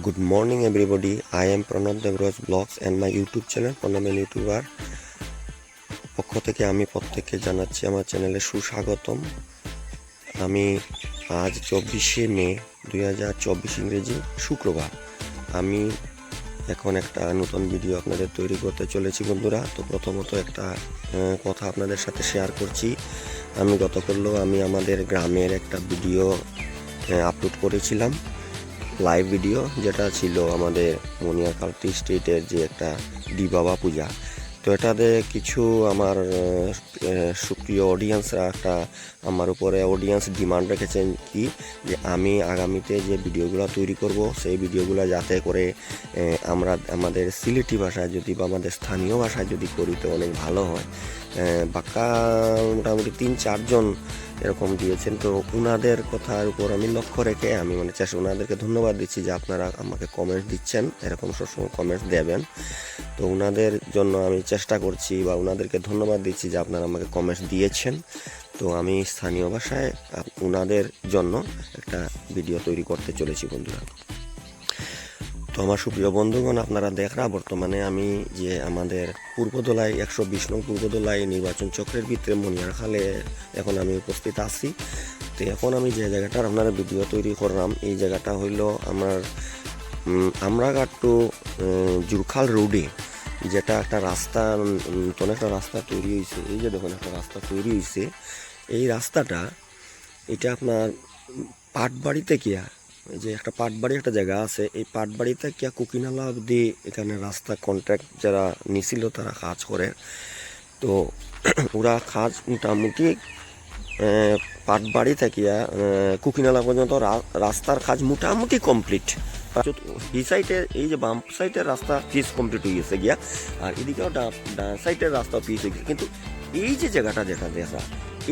Good morning, everybody. I am Pranav Devroj Vlogs and my YouTube channel, Pranav and YouTuber. পক্ষ থেকে আমি প্রত্যেককে জানাচ্ছি আমার চ্যানেলে সুস্বাগতম। আমি আজ চব্বিশে মে দুই হাজার চব্বিশ ইংরেজি শুক্রবার। আমি এখন একটা নতুন ভিডিও আপনাদের তৈরি করতে চলেছি বন্ধুরা। তো প্রথমত একটা কথা আপনাদের সাথে শেয়ার করছি। আমি গত গতকালও আমি আমাদের গ্রামের একটা ভিডিও আপলোড করেছিলাম। লাইভ ভিডিও যেটা ছিল আমাদের মনিয়ারকালটি স্ট্রিটের যে একটা ডি বাবা পূজা। তো এটাতে কিছু আমার সুপ্রিয় অডিয়েন্সরা একটা আমার উপরে অডিয়েন্স ডিমান্ড রেখেছেন কি? যে আমি আগামীতে যে ভিডিওগুলো তৈরি করব, সেই ভিডিওগুলো যাতে করে আমরা আমাদের সিলেটি ভাষায় যদি বা আমাদের স্থানীয় ভাষায় যদি করি তো অনেক ভালো হয়। বাক্কা মোটামুটি তিন চারজন এরকম দিয়েছেন। তো ওনাদের কথার উপর আমি লক্ষ্য রেখে আমি মানে চাষ ওনাদেরকে ধন্যবাদ দিচ্ছি যে আপনারা আমাকে কমেন্টস দিচ্ছেন, এরকম সবসময় কমেন্টস দেবেন। তো ওনাদের জন্য আমি চেষ্টা করছি বা ওনাদেরকে ধন্যবাদ দিচ্ছি যে আপনারা আমাকে কমেন্টস দিয়েছেন। তো আমি স্থানীয় ভাষায় ওনাদের জন্য একটা ভিডিও তৈরি করতে চলেছি বন্ধুরা। তো আমার সুপ্রিয় বন্ধুগণ, আপনারা দেখরা বর্তমানে আমি যে আমাদের পূর্বদোলায়, একশো বিশ নং পূর্বদোলায় নির্বাচন চক্রের ভিতরে মনিয়ার খালে এখন আমি উপস্থিত আছি। তো এখন আমি যে জায়গাটার আপনারা ভিডিও তৈরি করলাম, এই জায়গাটা হইল আমার আমরাঘাট টু জুরখাল রোডে যেটা একটা রাস্তা নতুন একটা রাস্তা তৈরি হয়েছে এই যে দেখুন, একটা রাস্তা তৈরি হয়েছে এই রাস্তাটা, এটা আপনার পাটবাড়ি থেকে এই যে একটা পাটবাড়ি একটা জায়গা আছে এই পাটবাড়ি থেকে কুকিনালা অবধি এখানে রাস্তা কন্ট্রাক্ট যারা নিছিল তারা কাজ করে। তো ওরা কাজ মোটামুটি পাটবাড়ি থেকে আহ, কুকিনালা পর্যন্ত রাস্তার কাজ মোটামুটি কমপ্লিট এই সাইডে এই যে বাম সাইডের রাস্তা পিস কমপ্লিট হয়ে গেছে গিয়া আর এদিকেও ডান সাইডের রাস্তা পিস হয়ে গেছে। কিন্তু এই যে জায়গাটা দেখা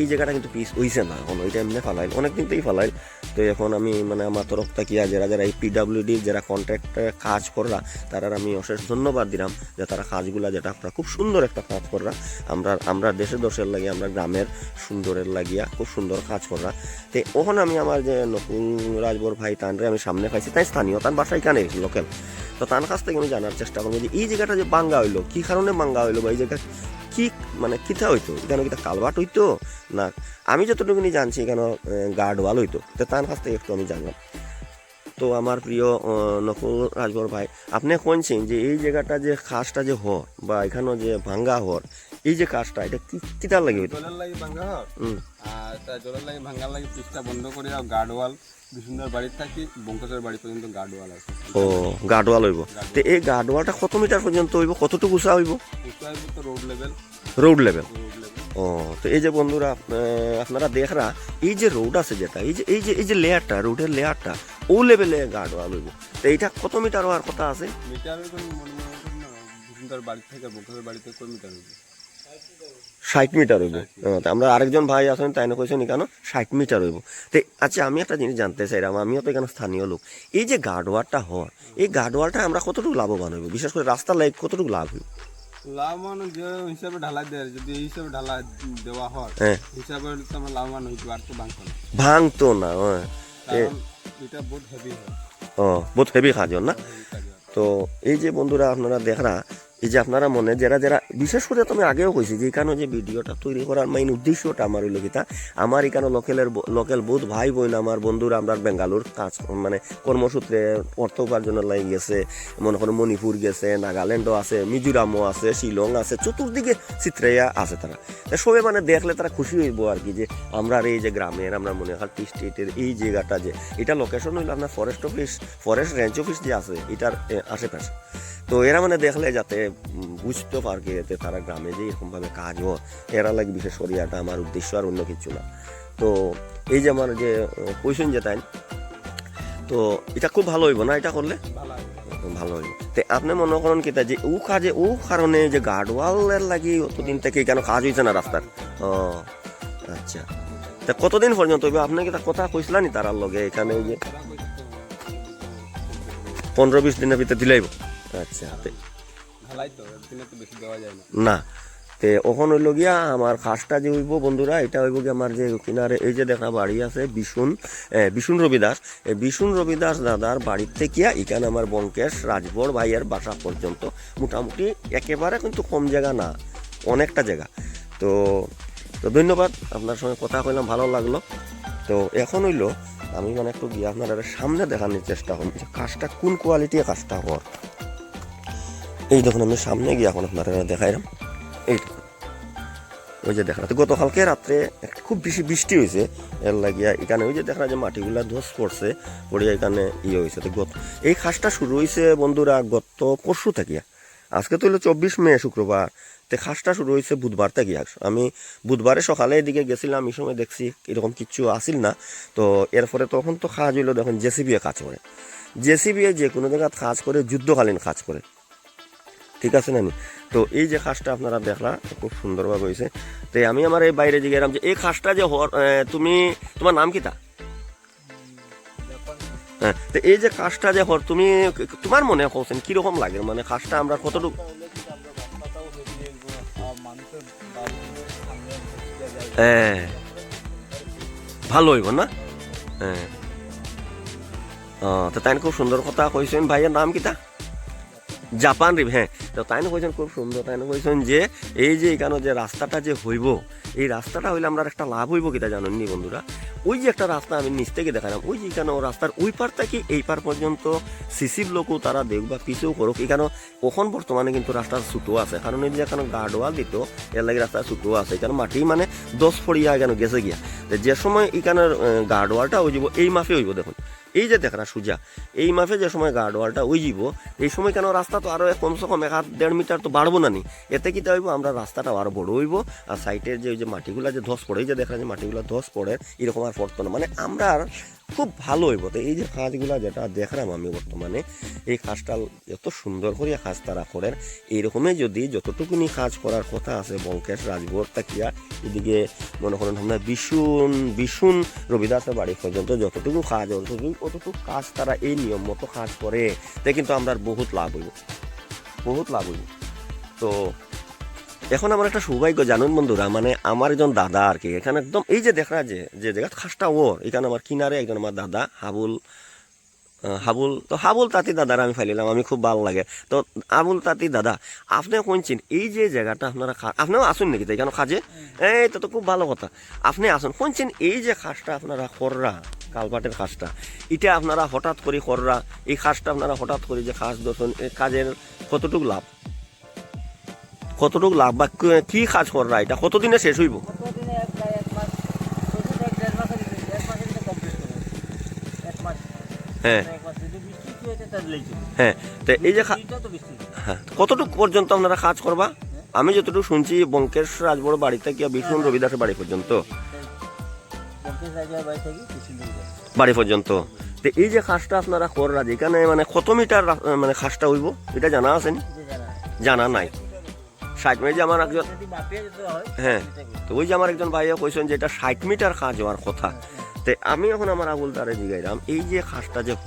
এই জায়গাটা কিন্তু পিস হইছে না এখন ওইটা এমনি ফালাইল অনেকদিন থেকেই ফালাইল। তো এখন আমি মানে আমার তরফ থেকে যারা যারা এই পিডাব্লিউডি যারা কন্ট্রাক্টে কাজ কররা, তারা আমি অশেষ ধন্যবাদ দিলাম যে তারা কাজগুলা, যেটা আপনারা খুব সুন্দর একটা কাজ কররা, আমরা আমরা দেশে দশের লাগি আমরা গ্রামের সুন্দরের লাগিয়া খুব সুন্দর কাজ কররা। তো ওখানে আমি আমার যে নকুল রাজবর ভাই তানরে আমি সামনে পাইছি, তাই স্থানীয়, তার বাসায় এখানে লোকাল তো তার কাছ থেকে আমি জানার চেষ্টা করব যে এই জায়গাটা যে বাঙ্গা হইল, কী কারণে বাঙ্গা হইল বা এই জায়গা কি মানে কিতা হইতো? এখানে কিতা কালবাট হইতো? না আমি যতটুকুনি জানছি এখানে গার্ড ওয়াল হইতো। তো তার কাছ থেকে একটু আমি জানলাম। তো আমার প্রিয় নকুল রাজবর ভাই আপনি কোনছেন যে এই জায়গাটা যে খাসটা যে হর বা এখানে যে ভাঙ্গা হর এই যে কাজটা এটা কি কিতার লাগে হইতো? জলের লাগি ভাঙ্গা হুম। আর জলের লাগি ভাঙ্গার লাগি পিসটা বন্ধ করে আর গার্ড ওয়াল। বিষ্ণুদার বাড়ির থাকি বঙ্কসের বাড়ি পর্যন্ত গার্ড ওয়াল আছে। ও গার্ড হইব। তো এই গার্ড ওয়ালটা কত মিটার পর্যন্ত হইব? কতটুকু উঁচা হইব? তো road level road level road level ও তো এই যে বন্ধুরা আপনারা দেখরা এই যে রোড আছে যেটা এই যে এই যে এই যে লেয়ারটা রোডের লেয়ারটা ও লেভেলে গার্ড ওয়াল হইব। তো এইটা কত মিটার হওয়ার কথা আছে? মিটার বাড়ি থেকে বঙ্কসের বাড়িতে কয় মিটার হবে ষাট মিটার হইব। আমরা আরেকজন ভাই আছেন তাই না কইছেন কেন ষাট মিটার হইব। তো আচ্ছা আমি একটা জিনিস জানতে চাইলাম আমিও তো এখানে স্থানীয় লোক। এই যে গার্ডওয়ালটা হওয়ার এই গার্ডওয়ালটা আমরা কতটুকু লাভবান হইব? বিশেষ করে রাস্তার লাইক কতটুকু লাভ হইব? লাভবান যে হিসাবে ঢালাই দেয় যদি এই হিসাবে ঢালাই দেওয়া হয় হ্যাঁ। হিসাবে তো আমার লাভবান হইতে ভাঙতো না। ভাঙতো না হ্যাঁ। এটা বহুত হেভি হয়। ও বহুত হেভি না। তো এই যে বন্ধুরা আপনারা দেখরা এই যে আপনারা মনে, যারা যারা, বিশেষ করে তুমি আগেও কইছি যে এখানে যে ভিডিওটা তৈরি করার মেইন উদ্দেশ্যটা আমার হইল কিতা আমার এখানে লোকেলের লোকেল বহুত ভাই বোন আমার, বন্ধুরা আমরা বেঙ্গালুর কাজ মানে কর্মসূত্রে অর্থ উপার্জনের লাগি গেছে, মনে করো মণিপুর গেছে, নাগাল্যান্ডও আছে, মিজোরামও আছে, শিলং আছে, চতুর্দিকে চিত্রাইয়া আছে তারা। সবে মানে দেখলে তারা খুশি হইব আর কি যে আমরা এই যে গ্রামের, আমরা মনে হয় টি স্টেটের এই জায়গাটা যে, এটা লোকেশন হইল আপনার forest office forest range office যে আছে, এটার আশেপাশে। তো এরা মানে দেখলে যাতে বুঝতে পারবে যাতে তারা গ্রামে যে এরকমভাবে কাজ হয় এরা লাগে বিশেষ করে এটা আমার উদ্দেশ্য আর অন্য কিছু না। তো এই যে আমার যে কোয়েশন যে তাই তো এটা খুব ভালো হইব না এটা করলে? ভালো। হইব। তে আপনি মনে করেন কিতা যে ও কাজে ও কারণে যে গার্ডওয়ালের লাগি অতদিন থেকে কেন কাজ হইছে না রাস্তার? ও আচ্ছা। তা কতদিন পর্যন্ত হইবে? আপনি কি তা কথা কইছিলেন তারার লগে? এখানে এই যে তারা পনেরো বিশ দিনের ভিতরে দিলাইব আচ্ছা না। তে ওখন হইল গিয়া আমার খাসটা যে হইব বন্ধুরা এটা হইব গিয়া আমার যে কিনারে এই যে দেখা বাড়ি আছে বিশুন বিশুন রবিদাস। এই বিশুন রবিদাস দাদার বাড়ির থেকে এখানে আমার বঙ্কেশ রাজবর ভাইয়ের বাসা পর্যন্ত মোটামুটি একেবারে কিন্তু কম জায়গা না অনেকটা জায়গা। তো তো ধন্যবাদ আপনার সঙ্গে কথা কইলাম ভালো লাগল। তো এখন হইল আমি মানে একটু গিয়ে আপনার সামনে দেখানোর চেষ্টা করুন যে কাজটা কোন কোয়ালিটির কাজটা হওয়ার। এই দেখুন, আমি সামনে গিয়ে এখন আপনারা দেখাইলাম। এই ওই যে দেখা গতকালকে রাত্রে খুব বেশি বৃষ্টি হয়েছে। এর লাগিয়া এখানে ওই যে দেখা যে মাটিগুলা ধস পড়ছে, পড়িয়া এখানে ইয়ে হয়েছে। তো গত এই খাসটা শুরু হয়েছে বন্ধুরা গত পরশু থাকিয়া আজকে তো হলো চব্বিশ মে শুক্রবার। তো খাসটা শুরু হয়েছে বুধবার থেকে। আমি বুধবারে সকালে এদিকে গেছিলাম, এই সময় দেখছি এরকম কিচ্ছু আসিল না। তো এরপরে তখন তো কাজ হইল দেখুন জেসিবি কাজ করে। জেসিবি যে কোনো জায়গায় কাজ করে, যুদ্ধকালীন কাজ করে। ঠিক আছে নানি? তো এই যে খাসটা আপনারা দেখলা খুব সুন্দরভাবে হয়েছে। তো আমি আমার এই বাইরে জিজ্ঞাসা যে এই খাসটা যে তুমি তোমার নাম কিতা হ্যাঁ তো এই যে কাজটা যে হর তুমি তোমার মনে হচ্ছেন কীরকম লাগে? মানে কাজটা আমরা কতটুকু হ্যাঁ ভালো হইব না? হ্যাঁ। তো তাই খুব সুন্দর কথা কইছেন। ভাইয়ের নাম কিতা জাপান রিভ হ্যাঁ। তো তাই কইছেন, খুব সুন্দর, তাই না কইছেন যে এই যে এখানে যে রাস্তাটা যে হইব, এই রাস্তাটা হইলে আমরা একটা লাভ হইব কিতা জানেন নি বন্ধুরা? ওই যে একটা রাস্তা আমি নিচ থেকে দেখালাম, ওই যে এখানে রাস্তার ওই পার থেকে এই পার পর্যন্ত সিসির লোকও তারা দেখ বা পিছেও করুক, এখানে ওখন বর্তমানে কিন্তু রাস্তার ছুটো আছে। কারণ এই যে এখানে গার্ডওয়াল দিত, এর লাগে রাস্তার ছুটো আছে, এখানে মাটি মানে দশ ফড়িয়া এখানে গেছে গিয়া। যে সময় এখানে গার্ডওয়ালটা হয়ে যাব এই মাফে হইব দেখুন। এই যে দেখরা সুজা, এই মাফে যে সময় গার্ড ওয়ালটা ওই যাব এই সময় কেন রাস্তা তো আরও কমসে কম এক হাত, দেড় মিটার তো বাড়বো না নি? এতে কি হইব? আমরা রাস্তাটা আরও বড় হইব, আর সাইটের যে ওই যে মাটিগুলা যে ধস পড়ে, এই যে দেখা যে মাটিগুলা ধস পড়ে, এরকম আর পড়তো না। মানে আমরা খুব ভালো হইব। তো এই যে কাজগুলা যেটা দেখলাম আমি বর্তমানে, এই কাজটা এত সুন্দর করে কাজ তারা করেন। এইরকমই যদি যতটুকুনি কাজ করার কথা আছে, বঙ্কেশ রাজভোর তাকিয়া, এদিকে মনে করেন আমরা বিশুন বিশুন, রবিদাসের বাড়ি পর্যন্ত যতটুকু কাজ অতটুকু অতটুকু কাজ তারা এই নিয়ম মতো কাজ করে, তে কিন্তু আমরা বহুত লাভ হইব। বহুত লাভ হইব। তো এখন আমার একটা সৌভাগ্য জানুন বন্ধুরা মানে আমার একজন দাদা আর কি, এখানে একদম এই যে দেখা যে যে জায়গা খাসটা ওর এখানে আমার কিনারে একজন আমার দাদা, হাবুল হাবুল, তো হাবুল তাঁতি দাদার আমি ফাইলিলাম আমি খুব ভালো লাগে। তো আবুল তাঁতি দাদা, আপনি কোনছেন এই যে জায়গাটা আপনারা আপনিও আসুন নাকি তো এখানে খাজে? এই তো তো খুব ভালো কথা। আপনি আসুন কোনছেন এই যে খাসটা আপনারা খররা, কালপাটের খাসটা, এটা আপনারা হঠাৎ করে খররা, এই খাসটা আপনারা হঠাৎ করে যে খাস এই কাজের কতটুকু লাভ? কতটুকু লাভ বা কি- কাজ খররা এটা কতদিনে শেষ হইব? করে হ্যাঁ। লেগেছে হ্যাঁ তো এই যে হ্যাঁ কতটুকু পর্যন্ত আপনারা কাজ করবা? আমি যতটুকু শুনছি বঙ্কেশ রাজবড় বাড়ি থেকে বিষ্ণু রবিদাসের বাড়ি পর্যন্ত। বাড়ি যাবে। বাড়ি পর্যন্ত। তো এই যে খাসটা আপনারা কররা যেখানে মানে কত মিটার মানে খাসটা হইব এটা জানা আছেন? এটা জানা আছে। জানা নাই। ষাট মিটার যে আমার একজন হয়। হ্যাঁ তো ওই যে আমার একজন ভাইয়া কইছেন যে এটা ষাট মিটার কাজ হওয়ার কথা। তে আমি এখন আমার আবুল তারে জিগাইলাম এই যে খাসটা যে হ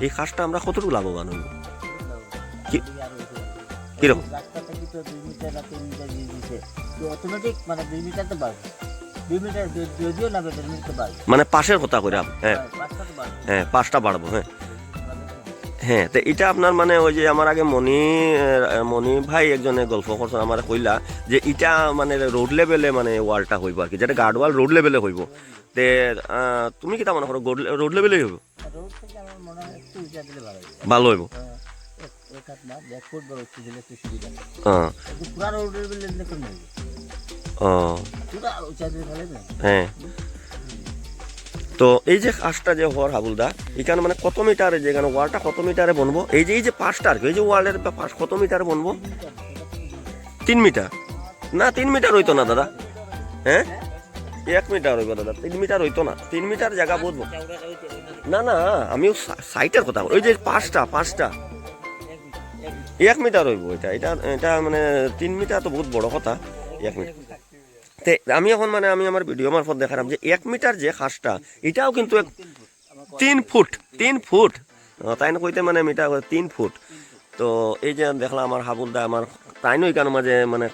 এই খাসটা আমরা কতটুকু লাভবান হইব। কীরকম? মানে মানে পাশের কথা করে হ্যাঁ। বাড়বে। হ্যাঁ পাঁচটা বাড়বো হ্যাঁ। হ্যাঁ তো এটা আপনার মানে ওই যে আমার আগে মণি আহ, মণি ভাই একজনে গল্প করছেন আমার কইলা যে এটা মানে রোড লেভেলে মানে ওয়ালটা হইব আর কি যেটা গার্ড ওয়াল রোড লেভেলে হইব। তে তুমি কিটা মনে করো রোড লেভেলে হইব? মনে ভালো হইব? হ্যাঁ, তো এই যে কাজটা যে হওয়ার হাবুলদা, এখানে মানে কত মিটারে যে এখানে ওয়ালটা কত মিটারে বনবো? এই যে এই যে পাঁচটা আর কি, এই যে ওয়ালের পাশ কত মিটারে বনবো? তিন মিটার। না, তিন মিটার হইতো না, দাদা। হ্যাঁ? এক মিটার হইব, দাদা। তিন মিটার হইতো না। তিন মিটার জায়গা বুঝব না না, আমিও সা- সাইটের কথা ওই যে পাঁচটা পাঁচটা। এক মিটার হইব এটা। এটা এটা মানে তিন মিটার তো বহুত বড় কথা। এক মিটার। তে, আমি এখন মানে আমি আমার ভিডিও মারফত দেখালাম যে এক মিটার যে খাসটা এটাও কিন্তু এক তিন ফুট তিন ফুট। তাই না কইতে মানে মিটার তিন ফুট। তো এই যে দেখলাম আমার হাবুলদা, আমার তাই নই কেন মাঝে মানে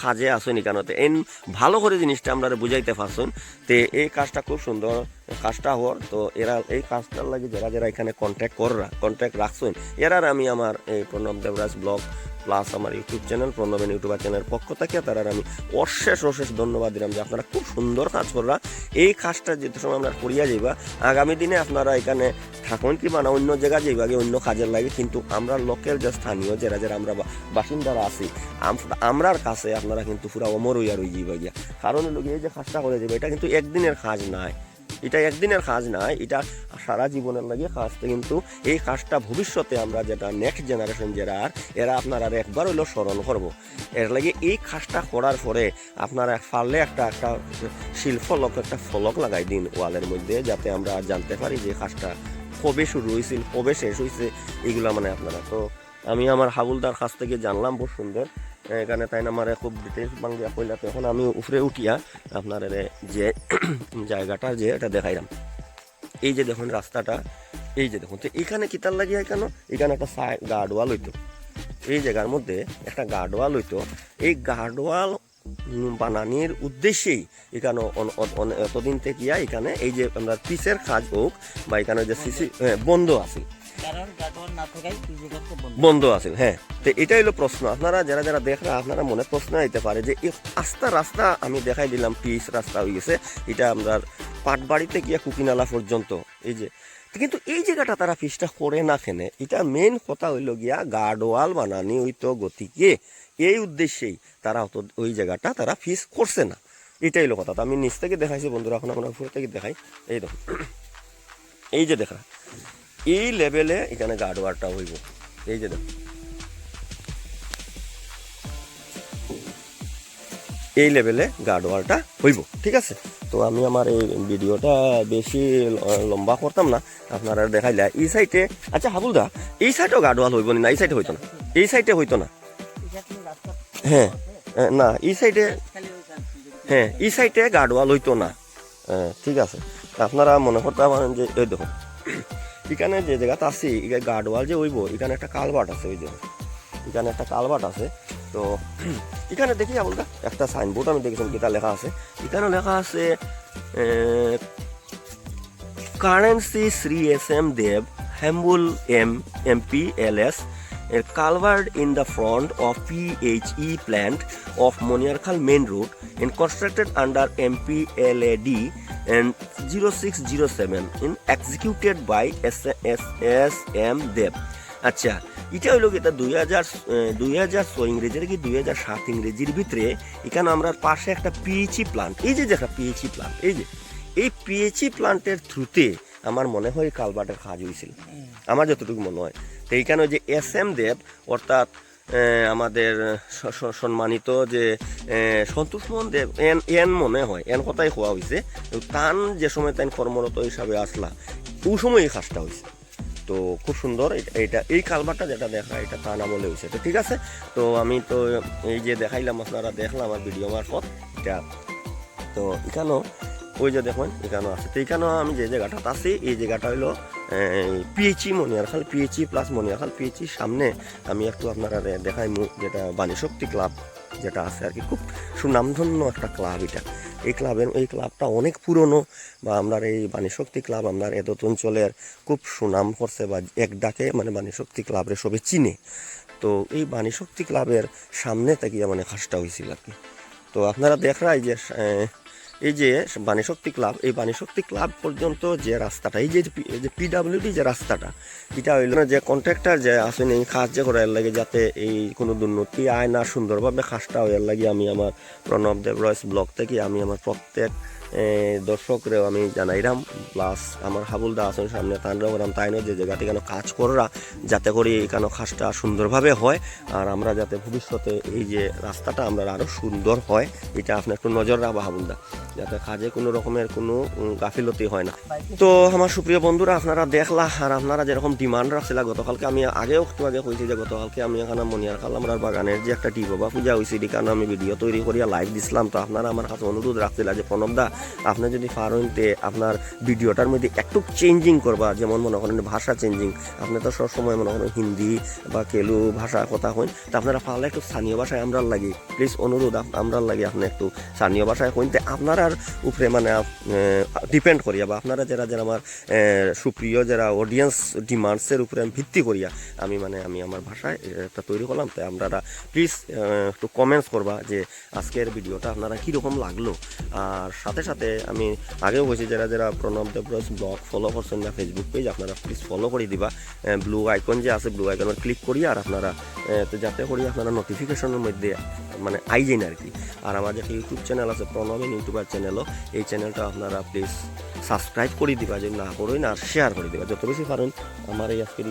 খাজে আসুন কেন? এন, ভালো করে জিনিসটা আমরা বুঝাইতে পারছুন তে এই কাজটা খুব সুন্দর। কাজটা হওয়ার, তো এরা এই কাজটার লাগে যারা যারা এখানে কন্ট্যাক্ট কররা কন্ট্যাক্ট রাখছেন এরার আমি আমার এই প্রণব দেবরাজ ব্লগ প্লাস আমার ইউটিউব চ্যানেল প্রণবেন ইউটিউবার চ্যানেলের পক্ষ থেকে তারা আমি অশেষ অশেষ ধন্যবাদ দিলাম যে আপনারা খুব সুন্দর কাজ কররা। এই কাজটা যেতে সময় আমরা করিয়া যাইবা, আগামী দিনে আপনারা এখানে থাকুন কি মানে অন্য জায়গা যাইবা অন্য কাজের লাগে, কিন্তু আমরা লোকেল যে স্থানীয় যারা যারা আমরা বাসিন্দারা আছি, আম- আমরার কাছে আপনারা কিন্তু পুরা অমর হইয়া রই যাইবা গিয়া। কারণ গিয়ে এই যে কাজটা করে যাবে এটা কিন্তু একদিনের কাজ নাই। এটা একদিনের কাজ নাই এটা সারা জীবনের লাগে কাজটা কিন্তু এই কাজটা ভবিষ্যতে আমরা যেটা নেক্সট জেনারেশন যারা আর, এরা আপনারা একবার হইলেও স্মরণ করব। এর লাগে এই কাজটা করার পরে আপনারা পারলে একটা একটা শিল্পলক একটা ফলক লাগাই দিন ওয়ালের মধ্যে, যাতে আমরা জানতে পারি যে কাজটা কবে শুরু হয়েছিল কবে শেষ হয়েছে এগুলা মানে আপনারা। তো আমি আমার হাবুলদার কাছ থেকে জানলাম বহু সুন্দর। এখানে তাই আমার খুব ডিটেলস বাংলা কইলা তো এখন আমি উপরে উঠিয়া আপনার যে জায়গাটা যে এটা দেখাইলাম। এই যে দেখুন রাস্তাটা, এই যে দেখুন, তো এখানে কিতার লাগিয়া কেন? এখানে একটা গার্ড ওয়াল হইতো। এই জায়গার মধ্যে একটা গার্ড ওয়াল হইতো। এই গার্ড ওয়াল বানানির উদ্দেশ্যেই এখানে এতদিন থেকে এখানে এই যে আমরা পিসের কাজ হোক বা এখানে যে সিসি বন্ধ আছে। বন্ধ। আছে হ্যাঁ। তো এটাই হলো প্রশ্ন। আপনারা যারা যারা দেখরা আপনারা মনে প্রশ্ন আইতে পারে যে আস্তা রাস্তা আমি দেখাই দিলাম পিস রাস্তা হয়ে গেছে, এটা আমরা পাটবাড়িতে গিয়া কুকিনালা পর্যন্ত, এই যে। কিন্তু এই জায়গাটা তারা পিসটা করে না খেনে, এটা মেন কথা হইল গিয়া গার্ডওয়াল বানানি হইতো গতিকে, এই উদ্দেশ্যেই তারা অত, ওই জায়গাটা তারা ফিস করছে না। এটাই হলো কথা। তো আমি নিচ থেকে দেখাইছি বন্ধুরা, এখন আপনার উপর থেকে দেখাই। এই দেখুন। এই যে দেখা। এই লেভেলে এখানে গার্ডওয়ালটা হইব। এই যে দেখুন এই লেভেলে গার্ডওয়ালটা হইব ঠিক আছে? তো আমি আমার এই ভিডিওটা বেশি লম্বা করতাম না আপনারা দেখাইলে। এই সাইডে আচ্ছা হাবুলদা এই সাইডেও গার্ডওয়াল হইব না? এই সাইডে হইতো না। এই সাইডে হইতো না। হ্যাঁ না এই সাইডে। হ্যাঁ এই সাইডে গার্ডওয়াল হইতো না। হ্যাঁ, ঠিক আছে। আপনারা মনে করতে পারেন যে এই দেখুন এখানে যে জায়গাটা আছে, এখানে গার্ডওয়াল যে হইব এখানে একটা কালভার্ট আছে ওই যে। এখানে একটা কালভার্ট আছে। তো এখানে দেখি বলতে একটা সাইনবোর্ড আমি দেখেছিলাম যেটা লেখা আছে। এখানে লেখা আছে currency Shri S M Dev হেম্বুল M M P L S culvert in the front of PHE plant of Moniarkhal main road and constructed under MPLAD and 0607 in executed by S- S- SM Dev. আচ্ছা এটা হইল কি এটা দুই হাজার দুই হাজার ছয় ইংরেজির কি দুই হাজার সাত ইংরেজির ভিতরে এখানে আমরা পাশে একটা পিএইচি প্লান্ট এই যে একটা পিএইচি প্লান্ট এই যে এই পিএইচি প্লান্টের থ্রুতে আমার মনে হয় কালবাটের কাজ হয়েছিল। আমার যতটুকু মনে হয়। তো এইখানে ওই যে এস এম দেব অর্থাৎ আমাদের সম্মানিত যে সন্তোষ মোহন দেব, এন এন মনে হয়, এন কথাই হওয়া হয়েছে তান যে সময় তাই কর্মরত হিসাবে আসলা ওই সময় এই কাজটা হয়েছে তো খুব সুন্দর এটা- এই কালবারটা যেটা দেখা এটা তান আমলে হয়েছে তো ঠিক আছে, তো আমি তো এই যে দেখাইলাম, আপনারা দেখলাম আমার ভিডিও মারফত, এটা, তো এখানেও ওই যে দেখুন এখানেও আছে। তো এখানেও আমি যে জায়গাটাতে আছি এই জায়গাটা হলো PHC Moniarkhal PHC plus Moniarkhal PHC সামনে আমি একটু আপনারা দেখাই যেটা বাণীশক্তি ক্লাব যেটা আছে আর কি। খুব সুনামধন্য একটা ক্লাব এটা। এই ক্লাবের, এই ক্লাবটা অনেক পুরনো বা আপনার এই বাণীশক্তি ক্লাব আপনার এদত অঞ্চলের খুব সুনাম করছে বা এক ডাকে মানে বাণীশক্তি ক্লাবের সবে চিনে। তো এই বাণীশক্তি ক্লাবের সামনে থেকে মানে খাসটা হয়েছিল আর কি। তো আপনারা দেখরাই যে এই যে বাণীশক্তি ক্লাব, এই বাণীশক্তি ক্লাব পর্যন্ত যে রাস্তাটা, এই যে পিডাব্লিউডি যে রাস্তাটা, এটা হইল না যে কন্ট্রাক্টর যে আসেন এই খাস যে করার লাগে যাতে এই কোনো দুর্নীতি আয় না সুন্দরভাবে খাসটা হইয়ার লাগে আমি আমার প্রণব দেব রয়েস ব্লক থেকে, আমি আমার প্রত্যেক দর্শকরেও আমি জানাইলাম প্লাস আমার হাবুলদা আছেন সামনে তানরাও রাম তাইনও যে জায়গা থেকে কাজ কররা যাতে করে কেন কাজটা সুন্দরভাবে হয়, আর আমরা যাতে ভবিষ্যতে এই যে রাস্তাটা আমরা আরও সুন্দর হয়, এটা আপনার একটু নজর রাখবা হাবুলদা, যাতে কাজে কোনো রকমের কোনো গাফিলতি হয় না। তো আমার সুপ্রিয় বন্ধুরা, আপনারা দেখলা, আর আপনারা যেরকম ডিমান্ড রাখছিল, গতকালকে আমি আগেও একটু আগে কইছি যে গতকালকে আমি এখানে মনিয়ার খাল আমার বাগানের যে একটা টি বাবা পূজা হয়েছিল এখানে আমি ভিডিও তৈরি করিয়া লাইভ দিছিলাম। তো আপনারা আমার কাছে অনুরোধ রাখছিল যে প্রণব দা আপনি যদি পারেন আপনার ভিডিওটার মধ্যে একটু চেঞ্জিং করবা, যেমন মনে করেন ভাষা চেঞ্জিং আপনি তো সবসময় মনে করেন হিন্দি বা কেলু ভাষা কথা হইন তা আপনারা পারলে একটু স্থানীয় ভাষায় আমরার লাগি। প্লিজ অনুরোধ আমরার লাগি আপনি একটু স্থানীয় ভাষায় কইন, তে আপনার আর উপরে মানে ডিপেন্ড করিয়া বা আপনারা যারা যারা আমার সুপ্রিয়, যারা অডিয়েন্স ডিমান্ডসের উপরে আমি ভিত্তি করিয়া আমি মানে আমি আমার ভাষায় একটা তৈরি করলাম তাই আপনারা প্লিজ একটু কমেন্টস করবা যে আজকের ভিডিওটা আপনারা কীরকম লাগল। আর সাথে সাথে আমি আগেও বলছি, যারা যারা প্রণব দেবরস ব্লগ ফলো করছেন না ফেসবুক পেজ আপনারা প্লিজ ফলো করে দিবা। ব্লু আইকন যে আছে ব্লু আইকনের ক্লিক করি, আর আপনারা তো যাতে করি আপনারা নোটিফিকেশনের মধ্যে মানে আই আর কি। আর আমার যে ইউটিউব চ্যানেল আছে প্রণবেন ইউটিউবার চ্যানেলও এই চ্যানেলটা আপনারা প্লিজ সাবস্ক্রাইব করে দিবা, যদি না করেন, আর শেয়ার করে দিবা। যত বেশি পারেন, আমার এই আজকের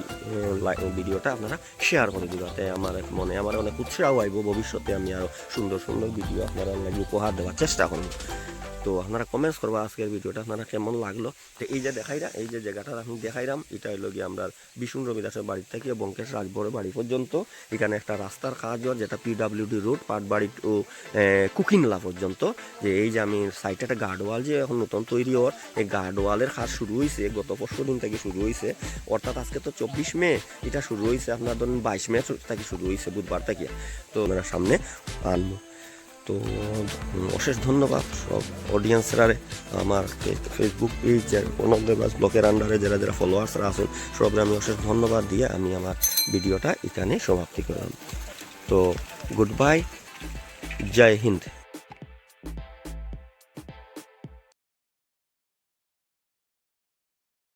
ভিডিওটা আপনারা শেয়ার করে দিবা। তাই আমার মনে, আমার অনেক উৎসাহ আইব, ভবিষ্যতে আমি আরও সুন্দর সুন্দর ভিডিও আপনারা উপহার দেওয়ার চেষ্টা করব। তো আপনারা কমেন্টস করবা আজকের ভিডিওটা, আপনারা কেমন লাগল? তো এই যে দেখাইরা, এই যে জায়গাটা আমি দেখাইলাম এটা হলো গিয়ে আমরা বিষ্ণু রবিদাসের বাড়ি থেকে বঙ্কেশ রাজবড়ের বাড়ি পর্যন্ত। এখানে একটা রাস্তার কাজ হয় যেটা PWD road Patbari to Kukinala পর্যন্ত। যে এই যে আমি সাইডে একটা গার্ডওয়াল যে এখন নতুন তৈরি হওয়ার, এই গার্ডওয়ালের কাজ শুরু হয়েছে গত পরশু দিন থেকে শুরু হয়েছে অর্থাৎ আজকে তো চব্বিশ মে, এটা শুরু হয়েছে আপনার ধরুন বাইশ মে থেকে শুরু হয়েছে বুধবার থেকে। তো আমরা সামনে আনব। তো অশেষ ধন্যবাদ সব অডিয়েন্সরা আমার ফেসবুক পেজ দেবাস ব্লকের আন্ডারে যারা যারা ফলোয়ার্সরা আছেন সবরে আমি অশেষ ধন্যবাদ দিয়ে আমি আমার ভিডিওটা এখানে সমাপ্তি করলাম। তো গুড বাই জয় হিন্দ।